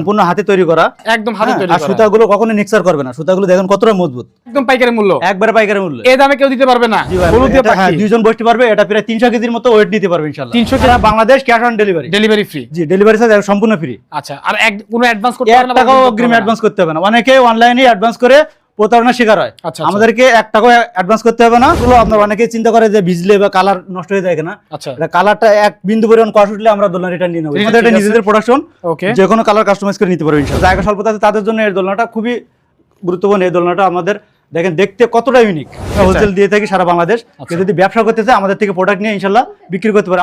সম্পূর্ণ হাতে তৈরি করা। একদম হাতে হ্যাঁ, তৈরি আর। সুতাগুলো কখনো নিক্সার করবে না। সুতাগুলো দেখেন কতটা মজবুত। একদম পাইকারি মূল্য। একবারে পাইকারি মূল্য। এই দামে কেউ দিতে পারবে না। হ্যাঁ, দুইজন বসতে পারবে এটা প্রায় তিনশো কেজির মতো ওয়েট নিতে পারবে ইনশাআল্লাহ। 300 KG. Bangladesh cash on delivery delivery free G delivery charge সম্পূর্ণ ফ্রি আচ্ছা আর এক কোনো অ্যাডভান্স করতে হবে না টাকা টাকাও অগ্রিম অ্যাডভান্স করতে হবে না। অনেকে অনলাইনে অ্যাডভান্স করে প্রতারণার শিকার হয়। আচ্ছা, আচ্ছা। আমাদেরকে এক টাকাও অ্যাডভান্স করতে হবে না। এগুলো আপনার অনেকে চিন্তা করে যে ভিজলে বা কালার নষ্ট হয়ে যায় কিনা। আচ্ছা। কালারটা এক বিন্দু পরিমাণ কষ উঠলে আমরা দোলনা রিটার্ন নিয়ে নেব। আমাদের এটা নিজেদের প্রোডাকশন ওকে। যে কোনো কালার কাস্টমাইজ করে নিতে পারবে ইনশাআল্লাহ। জায়গা স্বল্পতা আছে তাদের জন্য এই দোলনাটা খুবই গুরুত্বপূর্ণ। এই দোলনাটা আমাদের দেখেন দেখতে কতটা ইউনিক হোলসেল দিয়ে থাকি সারা বাংলাদেশ। আচ্ছা। যদি ব্যবসা করতে চায় আমাদের থেকে প্রোডাক্ট নিয়ে ইনশাল্লাহ বিক্রি করতে পারে।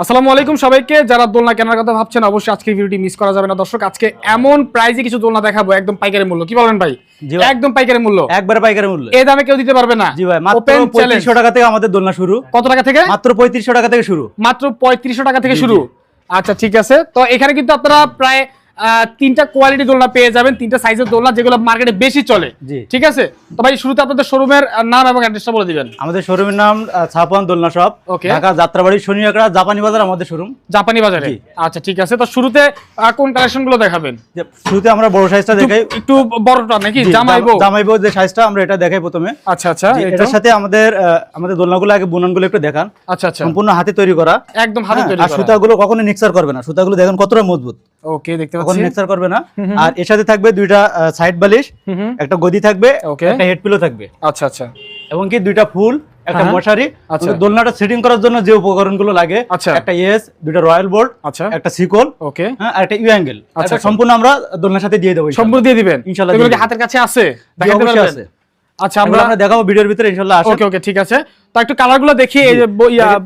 আসসালামু আলাইকুম সবাইকে। যারা দোলনা কেনার কথা ভাবছেন অবশ্যই আজকে ভিডিওটি মিস করা যাবে না। দর্শক আজকে এমন প্রাইজে কিছু দোলনা দেখাবো একদম পাইকারি মূল্য। কি বলেন ভাই? একদম পাইকারি মূল্য। একবারে পাইকারি মূল্য। এই দামে কেউ দিতে পারবে না। জি ভাই মাত্র ওপেন চ্যালেঞ্জ পঁয়ত্রিশশো টাকা থেকে আমাদের দোলনা শুরু। কত টাকা থেকে? মাত্র পঁয়ত্রিশশো টাকা থেকে শুরু। মাত্র পঁয়ত্রিশশো টাকা থেকে শুরু। আচ্ছা ঠিক আছে। তো এখানে কিন্তু আপনারা প্রায় তিনটা কোয়ালিটি দোলনা পেয়ে যাবেন তিনটা সাইজের দোলনা যেগুলো মার্কেটে বেশি চলে। ঠিক আছে? তো ভাই শুরুতে আপনাদের শোরুমের নাম এবং অ্যাড্রেসটা বলে দিবেন। আমাদের শোরুমের নাম ছাপান দোলনা শপ Okay. ঢাকা যাত্রাবাড়ি শনি একড়া জাপানি বাজার আমাদের শোরুম জাপানি বাজারে। আচ্ছা ঠিক আছে। তো শুরুতে কোন কালেকশনগুলো দেখাবেন? শুরুতে আমরা বড় সাইজটা দেখাই। একটু- বড়টা নাকি? জামাইবো জামাইবো যে সাইজটা আমরা এটা দেখাই প্রথমে। আচ্ছা আচ্ছা। এটার সাথে আমাদের আমাদের দোলনাগুলো আগে বুননগুলো একটু দেখান। আচ্ছা আচ্ছা। সম্পূর্ণ হাতে তৈরি করা। একদম হাতে হ্যাঁ, তৈরি আর করা। সুতাগুলো কখনো নিক্সার করবে না। সুতাগুলো দেখেন কতটা মজবুত। ওকে দেখতে মিক্সার করবে না। আর এর সাথে থাকবে দুইটা সাইড বালিশ। একটা গদি থাকবে একটা হেড পিলো থাকবে। আচ্ছা আচ্ছা। এবং কি দুইটা ফুল একটা হ্যাঁ। মশারি আচ্ছা। দোলনাটা সেটিং করার জন্য যে উপকরণগুলো লাগে আচ্ছা। একটা ইয়েস দুইটা রয়্যাল বোর্ড আচ্ছা। একটা সিকল ওকে হ্যাঁ আর একটা ইউ অ্যাঙ্গেল আচ্ছা, আচ্ছা। সম্পূর্ণ আমরা দোলনার সাথে দিয়ে দেবো সম্পূর্ণ দিয়ে দিবেন। এগুলো কি হাতের কাছে আছে? জি, দেখাতে অবশ্যই পারবেন? আছে। আচ্ছা আমরা আমরা আমরা দেখাবো ভিডিওর ভিতরে ইনশাল্লাহ আসেন। ওকে ওকে ঠিক আছে। তো একটু কালারগুলো দেখি এই যে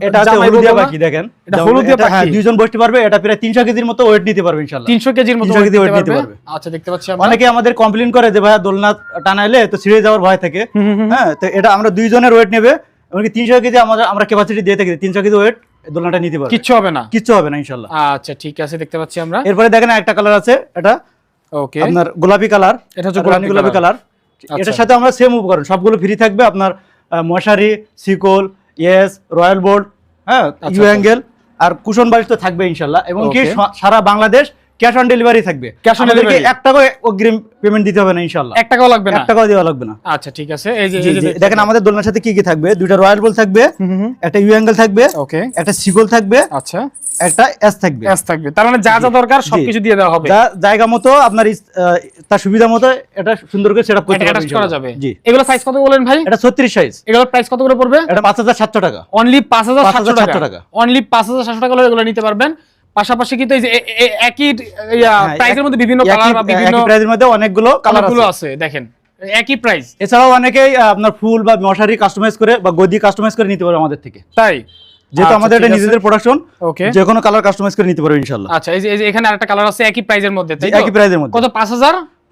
এটা আছে হলুদিয়া দোলনা। পাখি দেখেন। এটা যেমন হলুদিয়া এটা, হ্যাঁ, পাখি। দুইজন বসতে পারবে এটা প্রায় তিনশো কেজির মতো ওয়েট নিতে পারবে ইনশাল্লাহ 300 কেজির মতো 300 weight নিতে পারবে। আচ্ছা দেখতে পাচ্ছি আমরা। অনেকে আমাদের কমপ্লেন করে যে ভাইয়া দোলনা টানাইলে তো ছিঁড়ে যাওয়ার ভয় থাকে। হ্যাঁ তো এটা আমরা দুইজনের ওয়েট নেবে। এমনকি তিনশো কেজি আমাদের আমরা ক্যাপাসিটি দিয়ে থাকি তিনশো কেজি ওয়েট দোলনাটা নিতে পারবে। কিচ্ছু হবে না। কিচ্ছু হবে না ইনশাল্লাহ আচ্ছা ঠিক আছে দেখতে পাচ্ছি আমরা। এরপরে দেখেন একটা কালার আছে এটা। ওকে। আপনার গোলাপি কালার এটা হচ্ছে গোলাপি গোলাপি কালার। এটার সাথে আমরা সেম উপকরণ সবগুলো ফ্রি থাকবে আপনার মশারি সিকল ইয়েস রয়্যাল বোর্ড হ্যাঁ আচ্ছা, ইউ অ্যাঙ্গেল আর কুশন বালিশ তো থাকবে ইনশাল্লাহ। এবং কি সারা বাংলাদেশ ক্যাশ অন ডেলিভারি থাকবে। On আমাদেরকে delivery? এক টাকা অগ্রিম পেমেন্ট দিতে হবে না ইনশাল্লাহ এক টাকাও লাগবে না? এক টাকাও দেওয়া লাগবে না। আচ্ছা ঠিক আছে। এই যে দেখেন আমাদের দোলনার সাথে কি কি থাকবে? দুইটা রয়্যাল বল থাকবে। একটা ইউ অ্যাঙ্গেল থাকবে ওকে একটা সিকল থাকবে আচ্ছা। একটা এস থাকবে। এস থাকবে। তার মানে যা যা দরকার সবকিছু দিয়ে দেওয়া হবে। জায়গা মতো আপনার তার সুবিধা মতো এটা সুন্দর করে সেটআপ করতে পারবেন করা যাবে। জি। এগুলো সাইজ কত বলেন ভাই? এটা 36 সাইজ এগুলোর প্রাইস কত করে পড়বে? এটা 5700 টাকা। অনলি পাঁচ হাজার সাতশো 5,700 টাকা। অনলি পাঁচ হাজার সাতশো টাকা হলে এগুলো নিতে পারবেন। পাশাপাশি কিন্তু এই যে একই প্রাইজের মধ্যে বিভিন্ন কালার বা বিভিন্ন প্রাইজের মধ্যে অনেকগুলো কালার কালারগুলো আছে। দেখেন একই প্রাইস এছাড়াও অনেকেই আপনার ফুল বা মশারি কাস্টমাইজ করে বা গদি কাস্টমাইজ করে নিতে পারে আমাদের থেকে। তাই? যেহেতু আচ্ছা, আমাদের এটা নিজেদের প্রোডাকশন ওকে যে কোনো কালার কাস্টমাইজ করে নিতে পারবে ইনশাআল্লাহ আচ্ছা এই যে এখানে আরেকটা কালার আছে একই প্রাইজের মধ্যে তাই একই প্রাইজের মধ্যে। কত?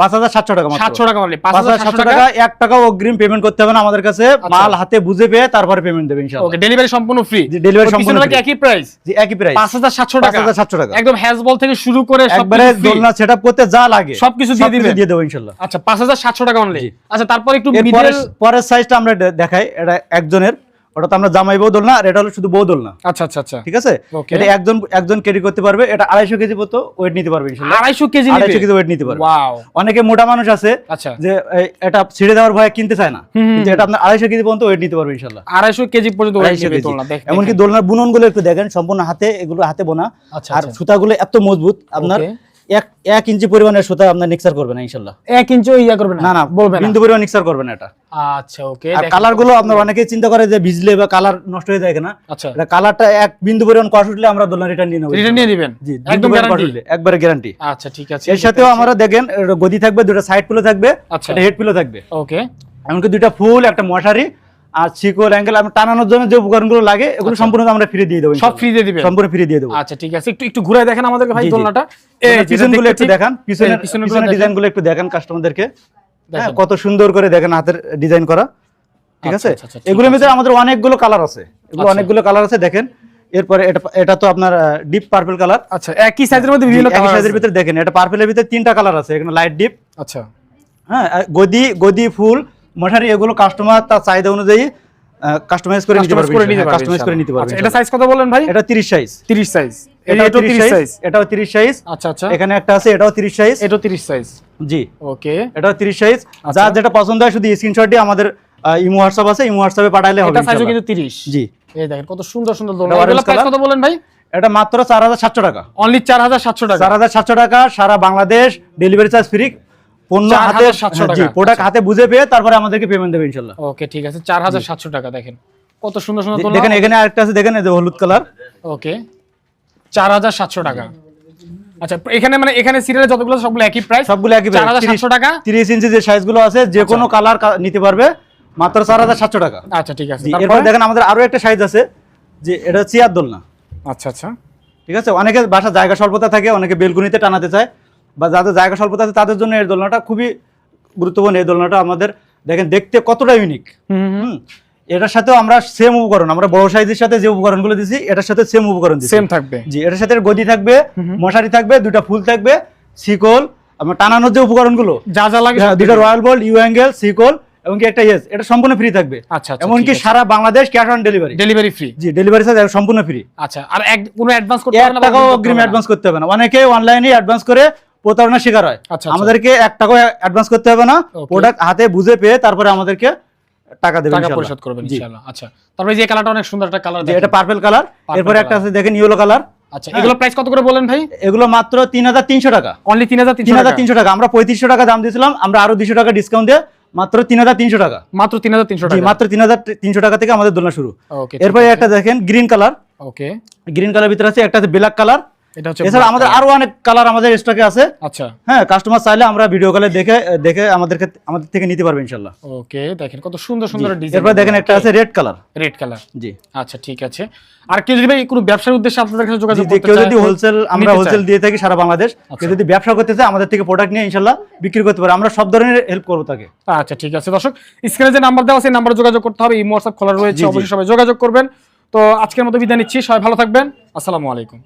পাঁচ হাজার 5700 টাকা সাতশো টাকা পাঁচ হাজার সাতশো টাকা। টাকা এক টাকাও অগ্রিম পেমেন্ট করতে হবে না আমাদের কাছে। মাল হাতে বুঝে পেয়ে তারপরে পেমেন্ট দেবে ওকে ডেলিভারি সম্পূর্ণ ফ্রি জি, সম্পূর্ণ একই প্রাইস জি একই প্রাইস পাঁচ হাজার সাতশো টাকা। 5700 টাকা। একদম হ্যাজবল থেকে শুরু করে একবারে। দোলনা করতে যা লাগে সবকিছু দিয়ে দিবেন? দিয়ে দেবো ইনশাআল্লাহ। আচ্ছা পাঁচ হাজার সাতশো টাকা অনলি আচ্ছা তারপর একটু পরের পরের সাইজটা আমরা দেখাই। এটা একজনের। ওটা তো আমরা জামাই বউ দোলনা আর এটা হলো শুধু বউ দোলনা আচ্ছা আচ্ছা আচ্ছা। ঠিক আছে? এটা একজন একজন ক্যারি করতে পারবে এটা আড়াইশো কেজি মতো ওয়েট নিতে পারবে ইনশাআল্লাহ আড়াইশো কেজি আড়াইশো কেজি ওয়েট নিতে পারবে। ওয়াও অনেকে মোটা মানুষ আছে আচ্ছা। যে এটা ছিঁড়ে দেওয়ার ভয়ে কিনতে চায় না। কিন্তু এটা আপনার আড়াইশো কেজি পর্যন্ত ওয়েট নিতে পারবে ইনশাল্লাহ। আড়াইশো কেজি পর্যন্ত এমনকি। দোলনার বুননগুলো একটু দেখেন সম্পূর্ণ হাতে এগুলো হাতে বোনা। আচ্ছা, আর আচ্ছা। সুতাগুলো এত মজবুত আপনার. এক এক ইঞ্চি পরিমাণের সুতা আপনার নিক্সার করবে না ইনশাল্লাহ। এক ইয়া করবে না? না বলবে না? বিন্দু পরিমাণ নিক্সার করবে না এটা। আচ্ছা ওকে আর কালারগুলো আপনার অনেকেই চিন্তা করে যে ভিজলে বা কালার নষ্ট হয়ে যায় কিনা। আচ্ছা। এটা কালারটা এক বিন্দু পরিমাণ কষ উঠলে আমরা দোলনা রিটার্ন নিয়ে নেব রিটার্ন নিয়ে দিবেন জি একদম গ্যারান্টি একবারে গ্যারান্টি আচ্ছা ঠিক আছে। এর সাথেও আমরা দেখেন গদি থাকবে দুটো সাইড পিলো থাকবে আচ্ছা। হেড পিলো থাকবে। ওকে। এমনকি দুইটা ফুল একটা মশারি আর শিকল অ্যাঙ্গেল আমরা টানানোর জন্য যে উপকরণগুলো লাগে এগুলো সম্পূর্ণ আমরা ফ্রি দিয়ে দেবো আচ্ছা। সব ফ্রি দিয়ে দিবেন? সম্পূর্ণ ফ্রি দিয়ে দেবো। আচ্ছা ঠিক আছে। একটু একটু ঘুরে দেখেন আমাদেরকে ভাই। দোলনাটা। পিছনগুলো একটু দেখান। পিছনের পিছনের ডিজাইনগুলো একটু দেখান কাস্টমারদেরকে কত সুন্দর করে দেখেন হাতের ডিজাইন করা। ঠিক আচ্ছা, আছে? আচ্ছা, আচ্ছা, এগুলোর ভিতরে আমাদের অনেকগুলো কালার আছে। এগুলো আচ্ছা। অনেকগুলো কালার আছে দেখেন। এরপরে এটা এটা তো আপনার ডিপ পার্পল কালার আচ্ছা একই সাইজের মধ্যে বিভিন্ন একই সাইজের ভিতরে দেখেন এটা পার্পলের ভিতরে তিনটা কালার আছে। এখানে লাইট ডিপ আচ্ছা। হ্যাঁ গদি গদি ফুল মশারি এগুলো কাস্টমার তার চাহিদা অনুযায়ী কাস্টমাইজ করে নিতে পারবে কাস্টমাইজ করে নিতে পারবেন আচ্ছা, এটা সাইজ কত বলেন ভাই? এটা 30 সাইজ 30 সাইজ এটাও এটাও 30 30 সাইজ সাইজ এটাও 30 সাইজ আচ্ছা আচ্ছা। এখানে একটা আছে এটাও 30 সাইজ এটাও 30 সাইজ জি। ওকে এটাও 30 সাইজ আচ্ছা। যেটা পছন্দ হয় শুধু স্ক্রিনশট দিয়ে আমাদের ইমো হোয়াটসঅ্যাপ আছে ইমো হোয়াটসঅ্যাপে পাঠাইলে হবে এটা সাইজও কিন্তু 30 জি। এই দেখেন কত সুন্দর সুন্দর দোলনা। এটা এগুলো orange প্রাইস color। কত বলেন ভাই? এটা মাত্র 4700 টাকা। অনলি 4700 টাকা। 4700 টাকা সারা বাংলাদেশ ডেলিভারি চার্জ ফ্রি পণ্য হাতে জি প্রোডাক্ট আচ্ছা। হাতে বুঝে পেয়ে তারপরে আমাদেরকে পেমেন্ট দেবে ইনশাআল্লাহ ওকে ঠিক আছে 4700 টাকা দেখেন। কত সুন্দর সুন্দর দেখেন এখানে আরেকটা আছে দেখেন এই যে হলুদ কালার। ওকে 4700 টাকা। আচ্ছা এখানে মানে এখানে সিরিয়ালে যতগুলো সবগুলো একই প্রাইস সবগুলো একই 4700 টাকা? 30 ইঞ্চি যে সাইজগুলো আছে যে কোনো কালার নিতে পারবে মাত্র 4700 টাকা। আচ্ছা ঠিক আছে এরপর দেখেন আমাদের আরও একটা সাইজ আছে যে এটা চেয়ার দোলনা। আচ্ছা আচ্ছা। ঠিক আছে? অনেকে বাসা জায়গা স্বল্পতা থাকে অনেকে বেলকুনিতে টানাতে চায়। বা যাদের জায়গা স্বল্পতা আছে তাদের জন্য এই দোলনাটা খুবই গুরুত্বপূর্ণ। এই দোলনাটা আমাদের দেখেন দেখতে কতটা ইউনিক হুম এটার সাথেও আমরা সেম উপকরণ আমরা বড় সাইজের সাথে যে উপকরণগুলো দিছি এটার সাথে সেম উপকরণ দিছি। সেম থাকবে। জি এটার সাথে গদি থাকবে মশারি থাকবে দুটা ফুল থাকবে শিকল আমরা টানানোর যে উপকরণগুলো যা যা লাগে দুটা রয়্যাল বোল্ট ইউ অ্যাঙ্গেল শিকল এবং কি একটা ইয়েস এটা সম্পূর্ণ ফ্রি থাকবে। আচ্ছা আচ্ছা এমনকি সারা Bangladesh cash on delivery delivery free G delivery charge সম্পূর্ণ ফ্রি আচ্ছা আর এক কোনো অ্যাডভান্স করতে হবে না টাকাও অগ্রিম অ্যাডভান্স করতে হবে না। অনেকে অনলাইনে অ্যাডভান্স করে প্রতারণার শিকার হয়। আচ্ছা, আচ্ছা। আমাদেরকে এক টাকাও অ্যাডভান্স করতে হবে না। প্রোডাক্ট হাতে বুঝে পেয়ে তারপরে আমাদেরকে টাকা টাকা পরিশোধ করবেন ইনশাআল্লাহ আচ্ছা তারপরে যে কালারটা অনেক সুন্দর একটা কালার এটা পার্পল কালার এরপরে একটা আছে দেখেন ইয়েলো কালার আচ্ছা এগুলো প্রাইস কত করে বলেন ভাই? এগুলো মাত্র তিন হাজার তিনশো টাকা। অনলি 3300 টাকা? আমরা পঁয়ত্রিশশো টাকা দাম দিয়েছিলাম আমরা আরও দুশো টাকা ডিসকাউন্ট দিয়ে মাত্র তিন হাজার তিনশো টাকা। মাত্র 3300 জি টাকা। মাত্র তিন হাজার তিনশো টাকা থেকে আমাদের দোলনা শুরু। ওকে এরপরে একটা দেখেন green colour okay green colour ভিতরে আছে একটা আছে ব্ল্যাক কালার এটা হচ্ছে এছাড়া আমাদের আরও অনেক কালার আমাদের স্টকে আছে। আচ্ছা। হ্যাঁ কাস্টমার চাইলে আমরা ভিডিও কলে দেখে দেখে আমাদেরকে আমাদের থেকে নিতে পারবে ইনশাল্লাহ। ওকে দেখেন কত সুন্দর সুন্দর ডিজাইন এরপর দেখেন একটা আছে রেড কালার রেড কালার জি। আচ্ছা ঠিক আছে। আর কেউ যদি ভাই কোনো ব্যবসার উদ্দেশ্যে আপনাদের কাছে যোগাযোগ জি, করতে কেউ যদি হোলসেল আমরা হোলসেল দিয়ে থাকি সারা বাংলাদেশ আচ্ছা। কেউ যদি ব্যবসা করতে চায় আমাদের থেকে প্রোডাক্ট নিয়ে ইনশাল্লাহ বিক্রি করতে পারে। আমরা সব ধরনের হেল্প করব তাকে। আচ্ছা ঠিক আছে। দর্শক স্ক্রিনে যে নাম্বার দেওয়া আছে সেই নাম্বারে যোগাযোগ করতে হবে। এই হোয়াটসঅ্যাপ খোলা রয়েছে। অবশ্যই সবাই যোগাযোগ করবেন। তো আজকের মতো বিদায় নিচ্ছি। সবাই ভালো থাকবেন। আসসালামু আলাইকুম।